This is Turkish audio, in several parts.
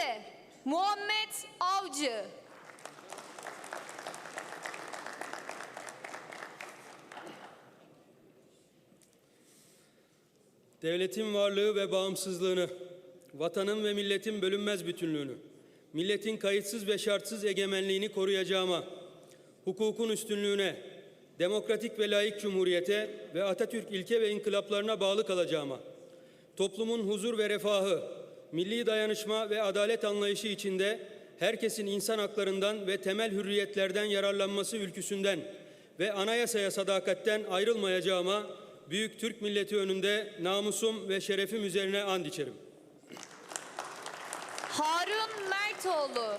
Rize Muhammed Avcı. Devletin varlığı ve bağımsızlığını, vatanın ve milletin bölünmez bütünlüğünü, milletin kayıtsız ve şartsız egemenliğini koruyacağıma, hukukun üstünlüğüne, demokratik ve layık cumhuriyete ve Atatürk ilke ve inkılaplarına bağlı kalacağıma, toplumun huzur ve refahı, milli dayanışma ve adalet anlayışı içinde herkesin insan haklarından ve temel hürriyetlerden yararlanması ülküsünden ve anayasaya sadakatten ayrılmayacağıma büyük Türk milleti önünde namusum ve şerefim üzerine and içerim. Harun Mertoğlu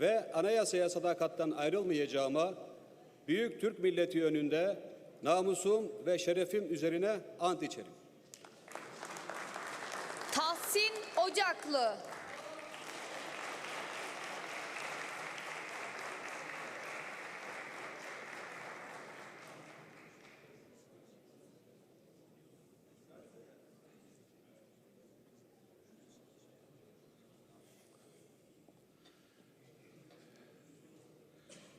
ve anayasaya sadakattan ayrılmayacağıma büyük Türk milleti önünde namusum ve şerefim üzerine ant içerim. Tahsin Ocaklı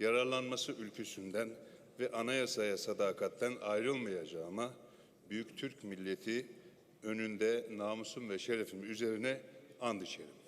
yararlanması ülküsünden ve anayasaya sadakatten ayrılmayacağıma büyük Türk milleti önünde namusum ve şerefim üzerine and içerim.